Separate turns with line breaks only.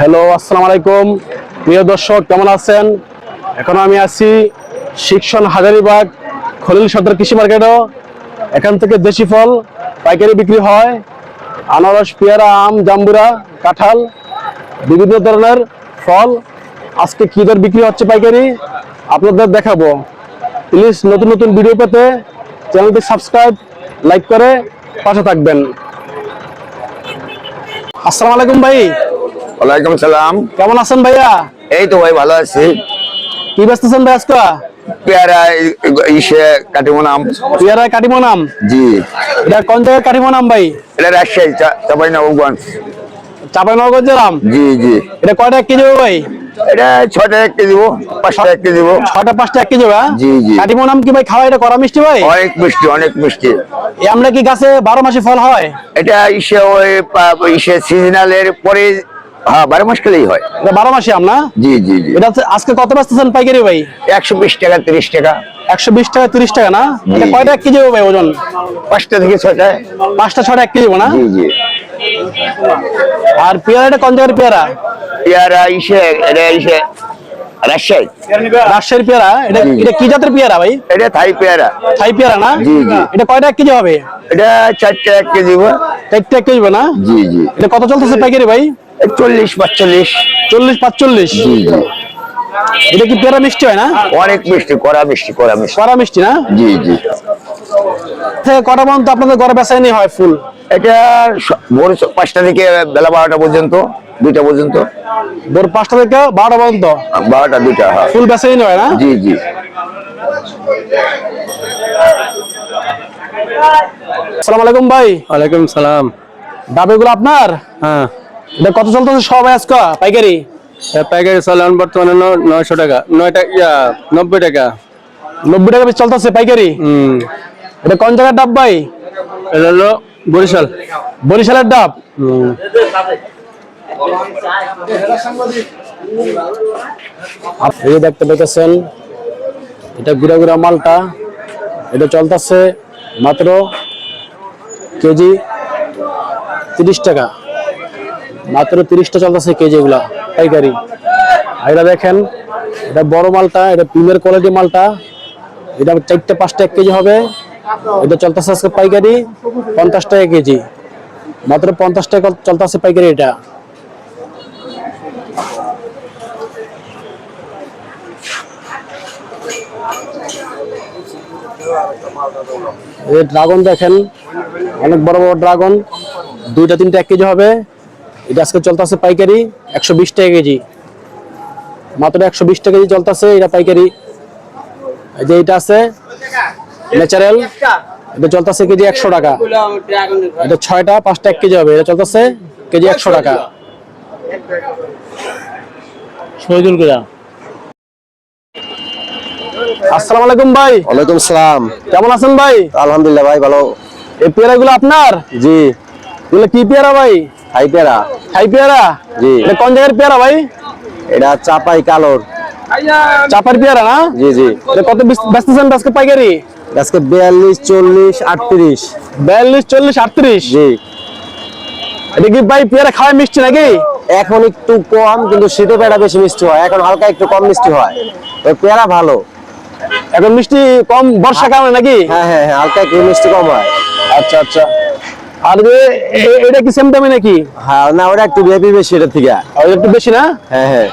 Hello আসসালামু আলাইকুম। প্রিয় দর্শক, কেমন আছেন? এখন আমি আছি শিক্ষণ হাজারিবাগ খলিল সদর কৃষি মার্কেটও এখান থেকে দেশি ফল, পাইকারি বিক্রি হয়। আনারস, পেয়ারা, আম, জাম্বুরা, কাঁঠাল, বিভিন্ন ধরনের ফল। আজকে কী দর বিক্রি হচ্ছে পাইকারি? আপনাদের দেখাবো। প্লিজ নতুন নতুন ভিডিও পেতে চ্যানেলটি সাবস্ক্রাইব লাইক করে পাশে থাকবেন। আসসালামু আলাইকুম ভাই।
ওয়ালাইকুম সালাম।
কেমন আছেন ভাইয়া?
এই তো ভাই ভালো আছি।
কি বেচতেছেন ভাই আজকে?
পেয়ারা ইসে কাটিমো নাম।
পেয়ারা কাটিমো নাম?
জি।
এটা কোন জায়গায় কাটিমো নাম ভাই?
এটা রাজশাহী চাপাই নবগঞ্জ
চাপাই নগর নাম
জি জি।
এটা কয়টা কেজি ভাই?
এটা ছটা এক কেজি দিব পাঁচটা এক কেজি দিব
ছটা পাঁচটা এক কেজি হ্যাঁ?
জি, জি।
কাটিমো নাম কি ভাই? খাওয়া এটা করা মিষ্টি ভাই?
অনেক মিষ্টি অনেক মিষ্টি।
আমরা কি গাছে বারো মাসে ফল হয়?
এটা ইসে ওই ইসে সিজনালের পরে হ্যাঁ বারো মাস খেলেই হয়।
এটা বারো মাসে আম না?
জি জি জি।
এটা হচ্ছে আজকে কত বেচতেছেন পাইকারি ভাই?
একশো বিশ টাকা তিরিশ টাকা।
একশো বিশ টাকা তিরিশ টাকা না? এটা কয়টা এক কেজি হবে ভাই ওজন?
পাঁচটা থেকে ছটা
পাঁচটা ছটা এক কেজি না?
জি জি।
আর পেয়ারা কোন জায়গার পেয়ারা?
পেয়ারা ইসে এটা ইসে রাজশাহী।
রাজশাহীর পেয়ারা? এটা এটা কি জাতের পেয়ারা ভাই?
এটা থাই পেয়ারা।
থাই পেয়ারা না?
জি, জি।
এটা কয়টা এক কেজি হবে?
এটা চারটা এক কেজি
চারটে এক কেজি হবে না?
জি জি।
এটা কত চলতেছে পাইকারি ভাই?
চল্লিশ পাঁচচল্লিশ।
চল্লিশ পাঁচচল্লিশ? এটা কি পেয়ারা মিষ্টি হয় না?
অনেক মিষ্টি কড়া মিষ্টি কড়া মিষ্টি।
কড়া মিষ্টি না?
জি জি।
থেকে কটা পর্যন্ত আপনাদের ঘরে বেচাইনি হয় ফুল?
এটা ভোর পাঁচটা থেকে বেলা বারোটা পর্যন্ত দুইটা পর্যন্ত।
ভোর পাঁচটা থেকে বারোটা পর্যন্ত?
বারোটা দুইটা হ্যাঁ।
ফুল বেচাইনি হয় না?
জি জি।
আসসালামু আলাইকুম ভাই।
ওয়ালাইকুম সালাম।
ডাবেগুলো আপনার?
হ্যাঁ।
এটা কত চলতেছে সবাই আজকে? পাইকারি?
এ প্যাকেট চালান বর্তমানে নয়শো টাকা। নয় টাকা ইয়া নব্বই টাকা।
নব্বই টাকা পিস চলতেছে পাইকারি?
হুম।
এটা কোন জায়গার ডাব ভাই?
এটা হলো বরিশাল।
বরিশালের ডাব?
হুম।
যে দেখতে পেতেছেন এটা গুড়া গুড়া মালটা। এটা চলতেছে মাত্র কেজি তিরিশ টাকা। মাত্র তিরিশটা চলতেছে কেজি এগুলা, পাইকারি। আর এটা দেখেন, এটা বড় মালটা, এটা প্রিমিয়ার কোয়ালিটি মালটা। এটা চারটে, পাঁচটা এক কেজি হবে। এটা চলতেছে আজকে পাইকারি, পঞ্চাশ টাকা কেজি। মাত্র পঞ্চাশ টাকা চলতেছে পাইকারি এটা। ড্রাগন দেখেন, অনেক বড় বড় ড্রাগন দুইটা, তিনটা এক কেজি হবে। এটা আজকে চলতেছে পাইকারি একশো বিশ টাকা কেজি। মাত্র একশো বিশ টাকা কেজি চলতেছে এটা পাইকারি। এই যে এটা আছে ন্যাচারাল এটা চলতেছে কেজি একশো টাকা। এটা ছয়টা পাঁচটা এক কেজি হবে। এটা চলতেছে কেজি একশো টাকা। শহীদুল গুজা আসসালামু আলাইকুম ভাই।
ওয়ালাইকুম সালাম।
কেমন আছেন ভাই?
আলহামদুলিল্লাহ ভাই ভালো।
এই পেয়ারাগুলো আপনার?
জি।
এগুলো কি পেয়ারা ভাই?
পেয়ারা।
পেয়ারা?
জি।
এটা কোন জায়গার পেয়ারা ভাই?
এটা চাপাই কালোর।
চাপার পেয়ারা না?
জি জি।
এটা কত বেচতেছেন আজকে পাইকারি?
আজকে বিয়াল্লিশ চল্লিশ আটত্রিশ।
বিয়াল্লিশ চল্লিশ আটত্রিশ?
জি।
এটা কি ভাই পেয়ারা খাওয়াই মিষ্টি নাকি?
এখন একটু কম কিন্তু শীতে পেয়ারা বেশি মিষ্টি হয়। এখন হালকা একটু কম মিষ্টি হয়। পেয়ারা ভালো।
এখন মিষ্টি কম বর্ষা কারণে নাকি?
হ্যাঁ হ্যাঁ হ্যাঁ হালকা একটু মিষ্টি কম হয়।
আচ্ছা আচ্ছা। আর এটা কি সেম দামে নাকি?
হ্যাঁ না ওটা একটু বেশি এটা থেকে।
আর একটু বেশি না?
হ্যাঁ হ্যাঁ।